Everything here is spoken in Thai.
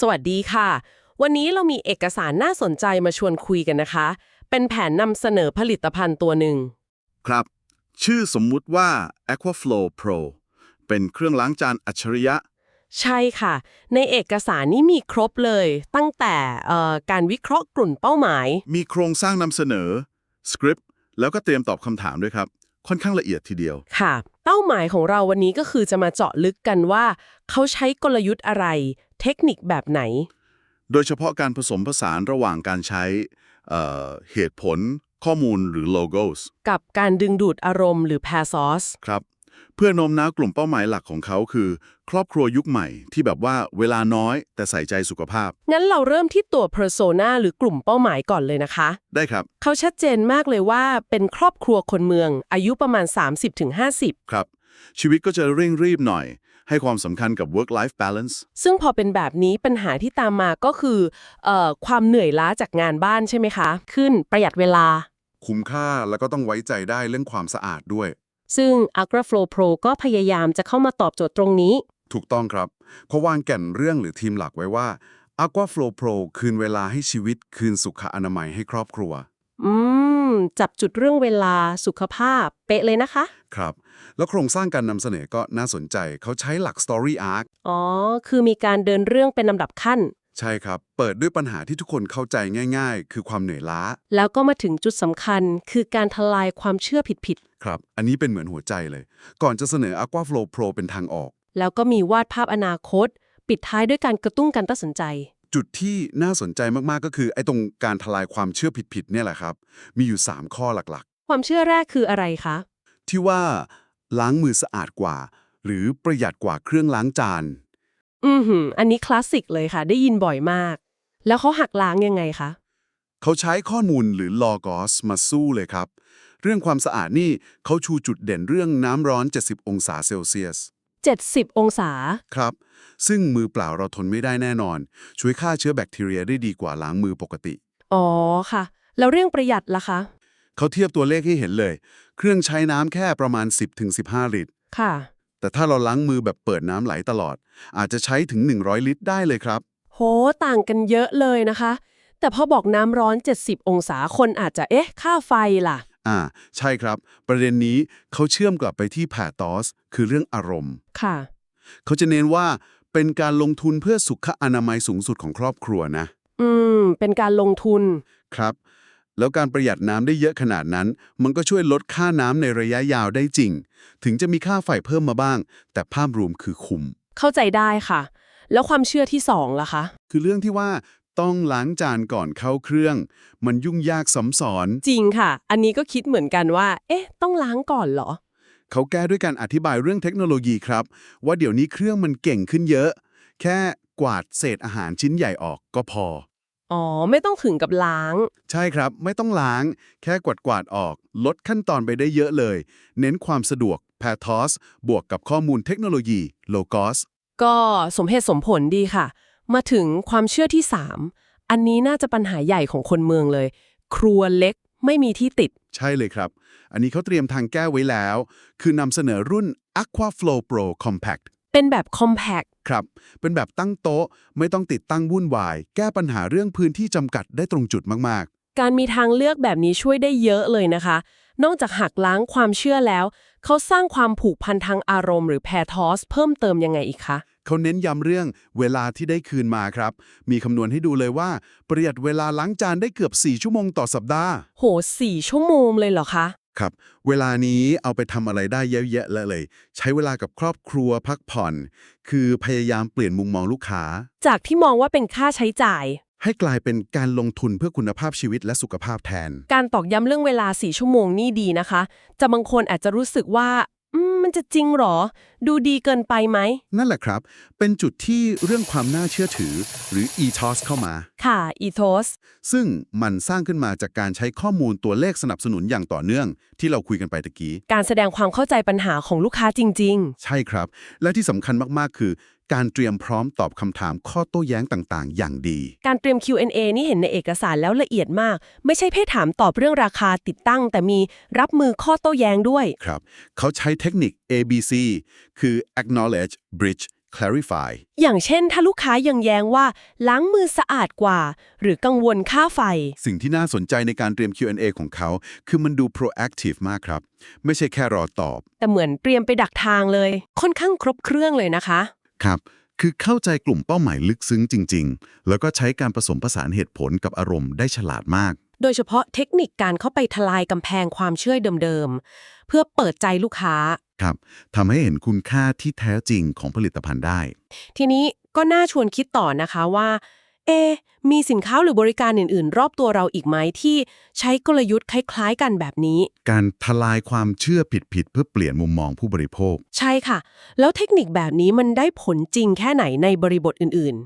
สวัสดีค่ะ วันนี้เรามีเอกสารน่าสนใจมาชวนคุยกันนะคะ เป็นแผนนำเสนอผลิตภัณฑ์ตัวหนึ่ง ครับ ชื่อสมมุติว่า Aquaflow Pro เป็นเครื่องล้างจานอัจฉริยะ ใช่ค่ะ ในเอกสารนี้มีครบเลย ตั้งแต่เอ่อการวิเคราะห์กลุ่มเป้าหมาย มีโครงสร้างนำเสนอ สคริปต์ แล้วก็เตรียมตอบคำถามด้วยครับ ค่อนข้างละเอียดทีเดียว ค่ะ เป้าหมายของเราวันนี้ก็คือจะมาเจาะลึกกันว่า เขาใช้กลยุทธ์อะไร เทคนิคแบบไหน โดยเฉพาะการผสมผสานระหว่างการใช้เอ่อเหตุผล ข้อมูลหรือโลโก้กับการดึงดูดอารมณ์หรือ pair source ครับ เพื่อโน้มน้าวกลุ่มเป้าหมายหลักของเขาคือ ครอบครัวยุคใหม่ที่แบบว่าเวลาน้อยแต่ใส่ใจสุขภาพ งั้นเราเริ่มที่ตัว persona หรือกลุ่มเป้าหมายก่อนเลยนะคะ ได้ครับ เขาชัดเจนมากเลยว่าเป็นครอบครัวคนเมือง อายุประมาณ 30-50 ครับ ชีวิตก็จะเร่งรีบหน่อย ให้ความสำคัญกับ work life balance ซึ่งพอเป็นแบบนี้ปัญหาที่ตามมาก็คือเอ่อความเหนื่อยล้าจากงานบ้านใช่ไหมคะ ขึ้นประหยัดเวลา คุ้มค่าแล้วก็ต้องไว้ใจได้เรื่องความสะอาดด้วย ซึ่ง AgraFlow Pro ก็พยายามจะเข้ามาตอบโจทย์ตรงนี้ ถูกต้องครับเขาวางแก่นเรื่องหรือทีมหลักไว้ว่า Aquaflow Pro คืนเวลาให้ชีวิตคืนสุขอนามัยให้ครอบครัว อืม จับจุดเรื่องเวลาสุขภาพ เป๊ะเลยนะคะ ครับ แล้วโครงสร้างการนำเสนอก็น่าสนใจเขาใช้หลัก Story Arc อ๋อ คือมีการเดินเรื่องเป็นลำดับขั้น ใช่ครับ เปิดด้วยปัญหาที่ทุกคนเข้าใจง่าย ๆ คือความเหนื่อยล้า แล้วก็มาถึงจุดสำคัญ คือการทลายความเชื่อผิดครับ อันนี้เป็นเหมือนหัวใจเลย ก่อนจะเสนอ Aquaflow Pro เป็นทางออก ๆ แล้วก็มีวาดภาพอนาคต ปิดท้ายด้วยการกระตุ้นการตัดสินใจ จุดที่น่าสนใจมากๆก็คือไอ้ตรงการทลายความเชื่อผิดๆเนี่ยแหละครับ มีอยู่ 3 ข้อหลักความเชื่อแรกคืออะไรคะๆที่ว่าล้างมือสะอาดกว่า หรือประหยัดกว่าเครื่องล้างจาน อือหือ อันนี้คลาสสิกเลยค่ะ ได้ยินบ่อยมาก แล้วเขาหักล้างยังไงคะ เขาใช้ข้อมูลหรือ logos มาสู้เลยครับ เรื่องความสะอาดนี่เขาชูจุดเด่นเรื่องน้ำร้อน 70 องศาเซลเซียส 70 องศา ครับ ซึ่งมือเปล่าเราทนไม่ได้แน่นอน ช่วยฆ่าเชื้อแบคทีเรียได้ดีกว่าล้างมือปกติ อ๋อค่ะ แล้วเรื่องประหยัดล่ะคะ เขาเทียบตัวเลขให้เห็นเลย เครื่องใช้น้ำแค่ประมาณ 10-15 ลิตร ค่ะ แต่ถ้าเราล้างมือแบบเปิดน้ำไหลตลอด อาจจะใช้ถึง 100 ลิตรได้เลยครับ โห ต่างกันเยอะเลยนะคะ แต่พอบอกน้ำร้อน 70 องศาคนอาจจะเอ๊ะ ค่าไฟล่ะ อ่า ใช่ครับ ประเด็นนี้เขาเชื่อมกลับไปที่แพทอส คือเรื่องอารมณ์ ค่ะ เขาจะเน้นว่าเป็นการลงทุนเพื่อสุขอนามัยสูงสุดของครอบครัวนะ อืม เป็นการลงทุน ครับ แล้วการประหยัดน้ำได้เยอะขนาดนั้น มันก็ช่วยลดค่าน้ำในระยะยาวได้จริง ถึงจะมีค่าไฟเพิ่มมาบ้าง แต่ภาพรวมคือคุ้มเข้าใจได้ค่ะ แล้วความเชื่อที่สองล่ะคะ คือเรื่องที่ว่า ต้องล้างจานก่อนเข้าเครื่อง มันยุ่งยากซ้ำซ้อน จริงค่ะ อันนี้ก็คิดเหมือนกันว่า เอ๊ะ ต้องล้างก่อนเหรอ เขาแก้ด้วยการอธิบายเรื่องเทคโนโลยีครับ ว่าเดี๋ยวนี้เครื่องมันเก่งขึ้นเยอะ แค่กวาดเศษอาหารชิ้นใหญ่ออกก็พอ อ๋อ ไม่ต้องถึงกับล้าง ใช่ครับ ไม่ต้องล้าง แค่กวาดกวาดๆออก ลดขั้นตอนไปได้เยอะเลย เน้นความสะดวก p a t o s บวกกับข้อมูลเทคโนโลยี low cost ก็สมเหตุสมผลดีค่ะ มาถึงความเชื่อที่ 3 อันนี้น่าจะปัญหาใหญ่ของคนเมืองเลย ครัวเล็กไม่มีที่ติด ใช่เลยครับ อันนี้เขาเตรียมทางแก้ไว้แล้ว คือนำเสนอรุ่น Aqua Flow Pro Compact เป็นแบบ compact ครับ เป็นแบบตั้งโต๊ะ ไม่ต้องติดตั้งวุ่นวาย แก้ปัญหาเรื่องพื้นที่จำกัดได้ตรงจุดมากการมีทางเลือกแบบนี้ช่วยได้เยอะเลยนะคะ นอกจากหักล้างความเชื่อแล้ว เขาสร้างความผูกพันทางอารมณ์หรือแพทอสเพิ่มเติมยังไงอีกคะๆ เขาเน้นย้ำเรื่องเวลาที่ได้คืนมาครับ มีคำนวณให้ดูเลยว่า ประหยัดเวลาล้างจานได้เกือบ 4 ชั่วโมงต่อสัปดาห์ โหสี่ชั่วโมงเลยเหรอคะ ครับ เวลานี้เอาไปทำอะไรได้เยอะแยะเลยเลย ใช้เวลากับครอบครัวพักผ่อน คือพยายามเปลี่ยนมุมมองลูกค้า จากที่มองว่าเป็นค่าใช้จ่าย ให้กลายเป็นการลงทุนเพื่อคุณภาพชีวิตและสุขภาพแทน การตอกย้ำเรื่องเวลาสี่ชั่วโมงนี่ดีนะคะ จะบางคนอาจจะรู้สึกว่าอื มมันจะจริงเหรอ ดูดีเกินไปไหม นั่นแหละครับ เป็นจุดที่เรื่องความน่าเชื่อถือ หรือ ethos เข้ามา ค่ะอีโทสซึ่งมันสร้างขึ้นมาจากการใช้ข้อมูลตัวเลขสนับสนุนอย่างต่อเนื่อง ที่เราคุยกันไปตะกี้ การแสดงความเข้าใจปัญหาของลูกค้าจริงใช่ครับ และที่สำคัญมาก ๆ คือ การเตรียมพร้อมตอบคำถามข้อโต้แย้งต่างๆ อย่างดีๆการเตรียม Q&A นี่เห็นในเอกสารแล้วละเอียดมาก ไม่ใช่แค่ถามตอบเรื่องราคาติดตั้ง แต่มีรับมือข้อโต้แย้งด้วย ครับ เขาใช้เทคนิค ABC คือ acknowledge bridge clarify อย่างเช่น ถ้าลูกค้ายังแย้งว่าล้างมือสะอาดกว่า หรือกังวลค่าไฟ สิ่งที่น่าสนใจในการเตรียม Q&A ของเขา คือมันดู proactive มากครับ ไม่ใช่แค่รอตอบ แต่เหมือนเตรียมไปดักทางเลย ค่อนข้างครบเครื่องเลยนะคะ ครับ คือเข้าใจกลุ่มเป้าหมายลึกซึ้งจริง ๆ แล้วก็ใช้การผสมผสานเหตุผลกับอารมณ์ได้ฉลาดมาก โดยเฉพาะเทคนิคการเข้าไปทลายกำแพงความเชื่อเดิมๆ เพื่อเปิดใจลูกค้า ครับทำให้เห็นคุณค่าที่แท้จริงของผลิตภัณฑ์ได้ ทีนี้ก็น่าชวนคิดต่อนะคะว่า เอะมีสินค้าหรือบริการอื่น ๆ รอบตัวเราอีกไหมที่ใช้กลยุทธ์คล้าย ๆ กันแบบนี้ การทลายความเชื่อผิดๆเพื่อเปลี่ยนมุมมองผู้บริโภค ใช่ค่ะ แล้วเทคนิคแบบนี้มันได้ผลจริงแค่ไหนในบริบทอื่น